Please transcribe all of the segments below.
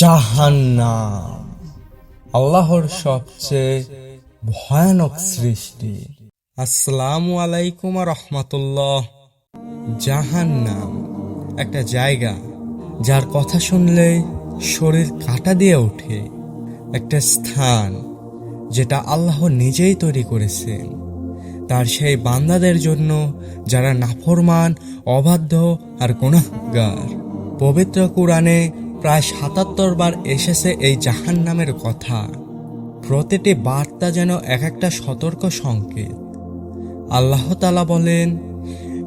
জাহান্নাম, আল্লাহর সবচেয়ে ভয়ানক সৃষ্টি। আসসালামু আলাইকুম রহমতুল্লাহ। জাহান্নাম একটা জায়গা যার কথা শুনলে শরীর কাটা দিয়ে ওঠে। একটা স্থান যেটা আল্লাহ নিজেই তৈরি করেছেন। তার সেই বান্দাদের জন্য যারা নাফরমান, অবাধ্য আর গুনাহগার। পবিত্র কোরআনে প্রায় সাতাত্তর বার এসেছে এই জাহান নামের কথা। প্রতিটি বার্তা যেন এক একটা সতর্ক সংকেত। আল্লাহ তালা বলেন,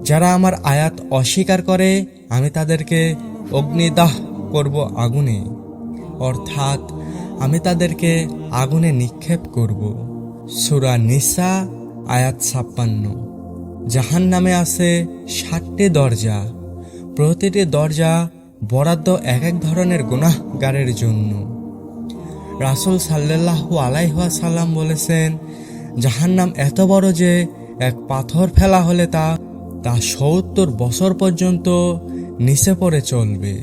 যারা আমার আয়াত অস্বীকার করে, আমি তাদেরকে অগ্নিদাহ করব আগুনে। অর্থাৎ, আমি তাদেরকে আগুনে নিক্ষেপ করব। সুরা নিসা, আয়াত ছাপ্পান্ন। জাহান নামে আছে ষাটটি দরজা। প্রতিটি দরজা বরাদ্দ এক এক ধরনের গুনাহগারের জন্য। রাসুল সাল্লাহু আলাইহুয়া সাল্লাম বলেছেন, জাহান্নাম এত বড় যে এক পাথর ফেলা হলে তা তা সত্তর বছর পর্যন্ত নিচে পড়ে চলবে।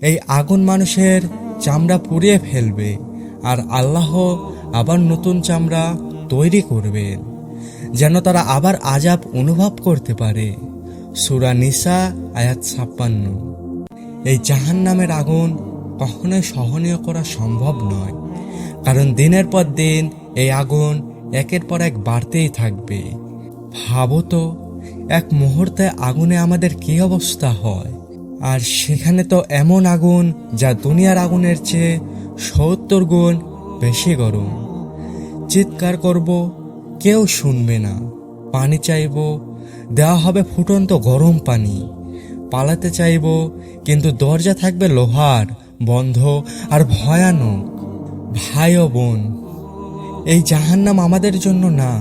এই আগুন মানুষের চামড়া পুড়িয়ে ফেলবে আর আল্লাহ আবার নতুন চামড়া তৈরি করবেন, যেন তারা আবার আজাব অনুভব করতে পারে। সুরা নিসা আয়াত ছাপ্পান্ন। এই জাহান নামের আগুন কখনোই সহনীয় করা সম্ভব নয়। কারণ দিনের পর দিন এই আগুন একের পর এক বাড়তেই থাকবে। ভাবো তো, এক মুহূর্তে আগুনে আমাদের কি অবস্থা হয়? আর সেখানে তো এমন আগুন যা দুনিয়ার আগুনের চেয়ে সত্তর গুণ বেশি গরম। চিৎকার করব, কেউ শুনবে না। পানি চাইব, দেওয়া হবে ফুটন্ত গরম পানি। পালাতে চাইব, কিন্তু দরজা থাকবে লোহার, বন্ধ আর ভয়ানক। ভাই ও বোন, এই জাহান্নাম আমাদের জন্য না,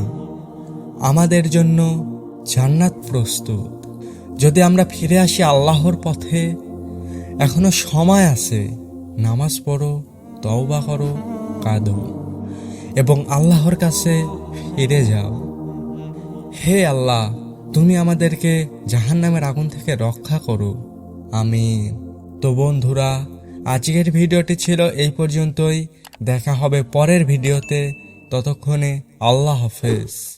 আমাদের জন্য জান্নাত প্রস্তুত। যদি আমরা ফিরে আসি আল্লাহর পথে, এখনও সময় আছে, নামাজ পড়ো, তওবা করো, কাঁদো, এবং আল্লাহর কাছে ফিরে যাও। হে আল্লাহ তুমি আমাদেরকে জাহান নামের আগুন থেকে রক্ষা করো। আমি তো বন্ধুরা, আজকের ভিডিওটি ছিল এই পর্যন্তই। দেখা হবে পরের ভিডিওতে। ততক্ষণে আল্লাহ হাফেজ।